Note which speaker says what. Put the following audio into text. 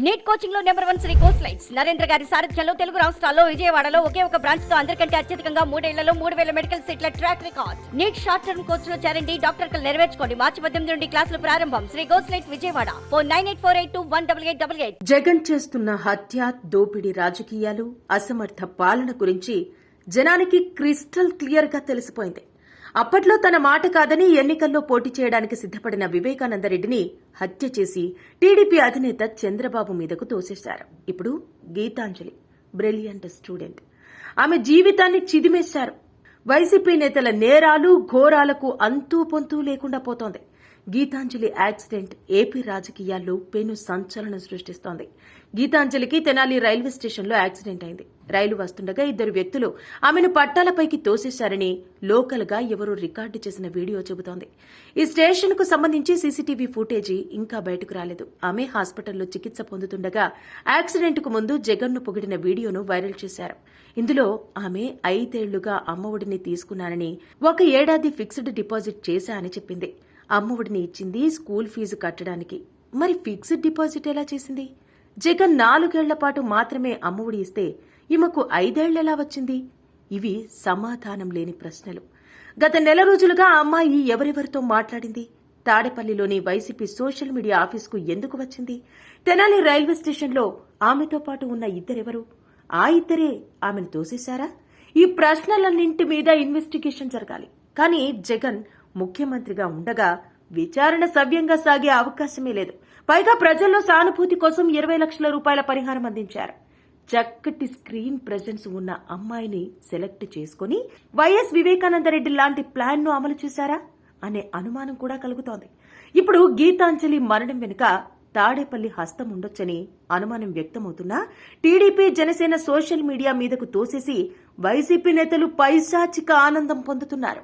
Speaker 1: Neat కోచింగ్లో number one Sri course lights Narendra గారి సారథ్యంలో తెలుగు రాష్ట్రాల్లో విజయవాడలో ఒకే ఒక బ్రాంచ్తో అందరికంటే అత్యధికంగా మూడేళ్ళలో మూడు వేల మెడికల్ సీట్ల track record NEET short term కోర్స్లో చేరండి డాక్టర్ కలు నెరవేర్చుకోండి. మార్చి పద్దెనిమిది నుండి క్లాసులు ప్రారంభం. Sri course light Vijayawada. Four nine eight four eight two one double eight double eight.
Speaker 2: Jagan చేస్తున్న హత్య దోపిడీ రాజకీయాలు అసమర్థ పాలన గురించి జనానికి క్రిస్టల్ క్లియర్గా తెలిసిపోయింది. అప్పట్లో తన మాట కాదని ఎన్నికల్లో పోటీ చేయడానికి సిద్ధపడిన వివేకానందరెడ్డిని హత్య చేసి టీడీపీ అధినేత చంద్రబాబు మీదకు తోసేశారు. ఇప్పుడు గీతాంజలి బ్రిలియంట్ స్టూడెంట్. ఆమె జీవితాన్ని చిదిమేశారు. వైసీపీ నేతల నేరాలు ఘోరాలకు అంతూ పొంతూ లేకుండా పోతోంది. గీతాంజలి యాక్సిడెంట్ ఏపీ రాజకీయాల్లో పెను సంచలనం సృష్టిస్తోంది. గీతాంజలికి తెనాలి రైల్వే స్టేషన్లో యాక్సిడెంట్ అయింది. రైలు వస్తుండగా ఇద్దరు వ్యక్తులు ఆమెను పట్టాలపైకి తోసేశారని లోకల్గా ఎవరో రికార్డు చేసిన వీడియో చెబుతోంది. ఈ స్టేషన్కు సంబంధించి సీసీటీవీ ఫుటేజీ ఇంకా బయటకు రాలేదు. ఆమె హాస్పిటల్లో చికిత్స పొందుతుండగా యాక్సిడెంట్కు ముందు జగన్ను పొగిడిన వీడియోను వైరల్ చేశారు. ఇందులో ఆమె ఐదేళ్ళుగా అమ్మఒడిని తీసుకున్నానని ఒక ఏడాది ఫిక్స్డ్ డిపాజిట్ చేశా అని చెప్పింది. అమ్మఒడిని ఇచ్చింది స్కూల్ ఫీజు కట్టడానికి. మరి ఫిక్స్డ్ డిపాజిట్ ఎలా చేసింది? జగన్ నాలుగేళ్ళ పాటు మాత్రమే అమ్మఒడి ఇస్తే ఈమెకు ఐదేళ్ళెలా వచ్చింది? ఇవి సమాధానం లేని ప్రశ్నలు. గత నెల రోజులుగా ఆ అమ్మాయి ఎవరెవరితో మాట్లాడింది? తాడేపల్లిలోని వైసీపీ సోషల్ మీడియా ఆఫీస్కు ఎందుకు వచ్చింది? తెనాలి రైల్వే స్టేషన్లో ఆమెతో పాటు ఉన్న ఇద్దరెవరు? ఆ ఇద్దరే ఆమెను తోసేశారా? ఈ ప్రశ్నలన్నింటి మీద ఇన్వెస్టిగేషన్ జరగాలి. కానీ జగన్ ముఖ్యమంత్రిగా ఉండగా విచారణ సవ్యంగా సాగే అవకాశమే లేదు. పైగా ప్రజల్లో సానుభూతి కోసం ఇరవై లక్షల రూపాయల పరిహారం అందించారు. చక్కటి స్క్రీన్ ప్రెజెన్స్ ఉన్న అమ్మాయిని సెలెక్ట్ చేసుకుని వైఎస్ వివేకానందరెడ్డి లాంటి ప్లాన్ను అమలు చేశారా అనే అనుమానం కూడా కలుగుతోంది. ఇప్పుడు గీతాంజలి మరణం వెనుక తాడేపల్లి హస్తం ఉండొచ్చని అనుమానం వ్యక్తమవుతున్నా టీడీపీ జనసేన సోషల్ మీడియా మీదకు తోసేసి వైసీపీ నేతలు పైశాచిక ఆనందం పొందుతున్నారు.